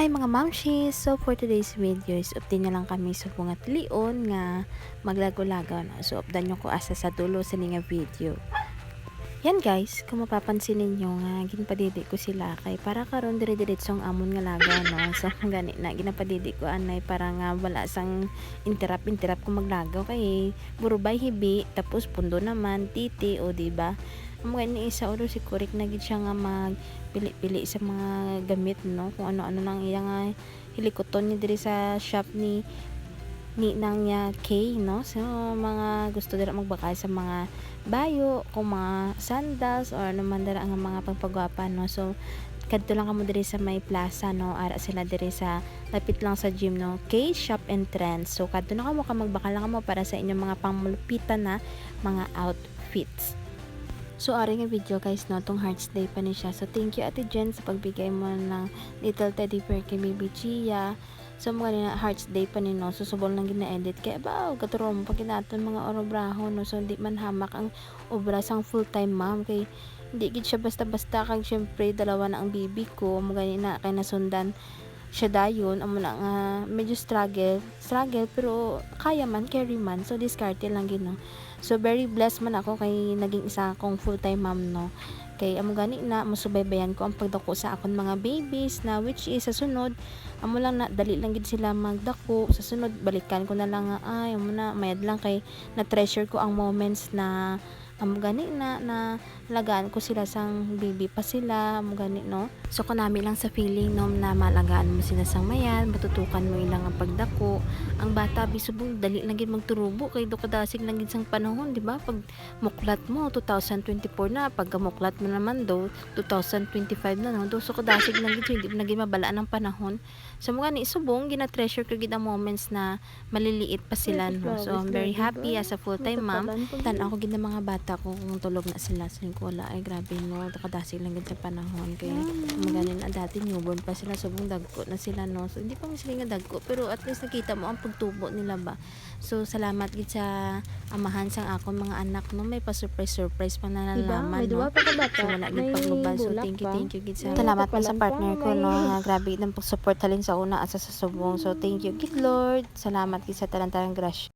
Hi mga mamshis! So for today's video is update na lang kami sa bunga tilion nga maglago-lagaw na. So updan nyo ko asa sa dulo sa nga video. Yan guys, kung mapapansin ninyo nga ginpadidi ko sila kay para karon dire-diretsong amon nga lagaw no. So gani na ginapadidi ko anay para nga wala sang interrupt ko maglagaw kay burubay hibi tapos pundo naman titi o di ba? Mga ni isa ulo si Kurik na gid siya nga mag pili-pili sa mga gamit no? Kung ano-ano lang iya nga hilikoton ni diri sa shop ni ni nang niya K no? So mga gusto dira magbakay sa mga bayo kung mga sandals or ano man dira ang mga pagpagwapa no? So kadto lang kamo diri sa may plaza no? Ara sila diri sa lapit lang sa gym no? K Shop and Trends. So kadto na kamo ka magbakal lang kamo para sa inyong mga pangmulupitan na mga outfits So, ari nga video guys, no, tong Hearts Day pa ni siya. So, thank you Ate Jen sa pagbigay mo ng little teddy bear kay Baby Chia. So, mga na Hearts Day pa ni, no, susubol lang gina-edit. Kaya ba, katuro mo, kinaton mga orobraho, no, so, hindi man hamak ang obra sang full-time mom. Kay, hindi gid siya basta-basta. Kag, syempre, dalawa na ang baby ko. Mga na, kay nasundan siya dayon amo na nga medyo struggle struggle pero kaya man carry man so diskarte lang gid no? So very blessed man ako kay naging isa akong full time mom no? Kay amo gani na masubaybayan ko ang pagdako sa akon mga babies na which is sa sunod amo lang na dali lang gid sila magdako sa sunod balikan ko na lang nga ay amo na mayad lang kay na treasure ko ang moments na amo gani na na lagaan ko sila sang baby pa sila amo gani no? So kunami lang sa feeling no na malagaan mo sila sang mayan matutukan mo ilang ang pagdako. Ang bata bisubong dali lang gid magturubo kay do kadasig lang gid sang panahon di ba? Pag muklat mo 2024 na pag muklat mo naman do 2025 na no? Do so kadasig lang gid hindi na gid mabalaan ang panahon. So mga ni subong gina treasure ko gid ang moments na maliliit pa sila no? So I'm very happy as a full time mom tan ako gid ng mga bata ko kung tulog na sila sa ko wala ay grabe no kadasig lang sa panahon kaya maganin na dati newborn pa sila subong dagko na sila no so hindi pa mo sila nga dagko pero at least nakita mo ang pagtubo nila ba so salamat gid sa amahan sang akong mga anak no may pa surprise surprise pa na Diba? no duwa pa ka bata. So, wala May gid paglubad. So, thank you, thank you, gid sa... Salamat pa sa partner ko, no. Nga, grabe ng pag-support halin sa una asa sa subong. So, thank you, gid Lord. Salamat gid sa talantarang grasya.